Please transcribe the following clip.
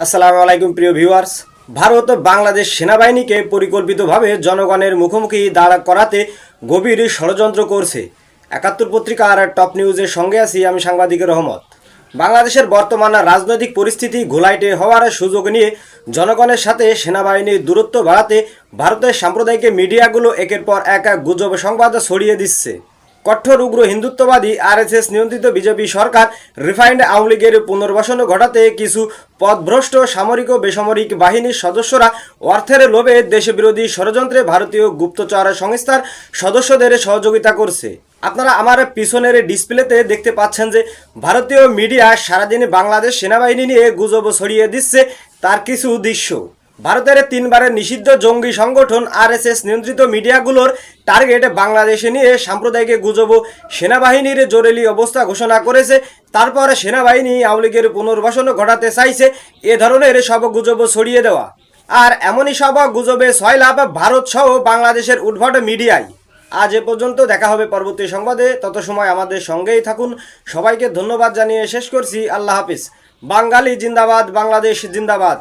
আসসালামু আলাইকুম, প্রিয় ভিউয়ার্স। ভারত বাংলাদেশ সেনাবাহিনীকে পরিকল্পিতভাবে জনগণের মুখোমুখি দাঁড়া করাতে গভীর ষড়যন্ত্র করছে। একাত্তর পত্রিকার টপ নিউজের সঙ্গে আছি আমি সাংবাদিক রহমত। বাংলাদেশের বর্তমান রাজনৈতিক পরিস্থিতি ঘোলাইটে হওয়ার সুযোগ নিয়ে জনগণের সাথে সেনাবাহিনীর দূরত্ব বাড়াতে ভারতের সাম্প্রদায়িক মিডিয়াগুলো একের পর এক গুজব সংবাদ ছড়িয়ে দিচ্ছে। কঠোর উগ্র হিন্দুত্ববাদী আরএসএস নিয়ন্ত্রিত বিজেপি সরকার রিফাইন্ড আওয়ামী লীগের পুনর্বাসন ঘটাতে কিছু পথভ্রষ্ট সামরিক ও বেসামরিক বাহিনীর সদস্যরা অর্থের লোভে দেশবিরোধী ষড়যন্ত্রে ভারতীয় গুপ্তচর সংস্থার সদস্যদের সহযোগিতা করছে। আপনারা আমার পিছনের ডিসপ্লেতে দেখতে পাচ্ছেন যে ভারতীয় মিডিয়া সারাদিন বাংলাদেশ সেনাবাহিনী নিয়ে গুজব ছড়িয়ে দিচ্ছে, তার কিছু দৃশ্য। ভারতের তিনবারের নিষিদ্ধ জঙ্গি সংগঠন আরএসএস নিয়ন্ত্রিত মিডিয়াগুলোর টার্গেট বাংলাদেশে নিয়ে সাম্প্রদায়িক গুজব সেনাবাহিনীর জরুরি অবস্থা ঘোষণা করেছে। তারপর সেনাবাহিনী আওয়ামী লীগের পুনর্বাসন ঘটাতে চাইছে। এ ধরনের সব গুজব ছড়িয়ে দেওয়া। আর এমনই সব গুজবে ছয় লাভ ভারত সহ বাংলাদেশের উদ্ভট মিডিয়ায় আজ এ পর্যন্ত দেখা হবে পরবর্তী সংবাদে। তত সময় আমাদের সঙ্গেই থাকুন। সবাইকে ধন্যবাদ জানিয়ে শেষ করছি। আল্লাহ হাফিজ। বাঙালি জিন্দাবাদ, বাংলাদেশ জিন্দাবাদ।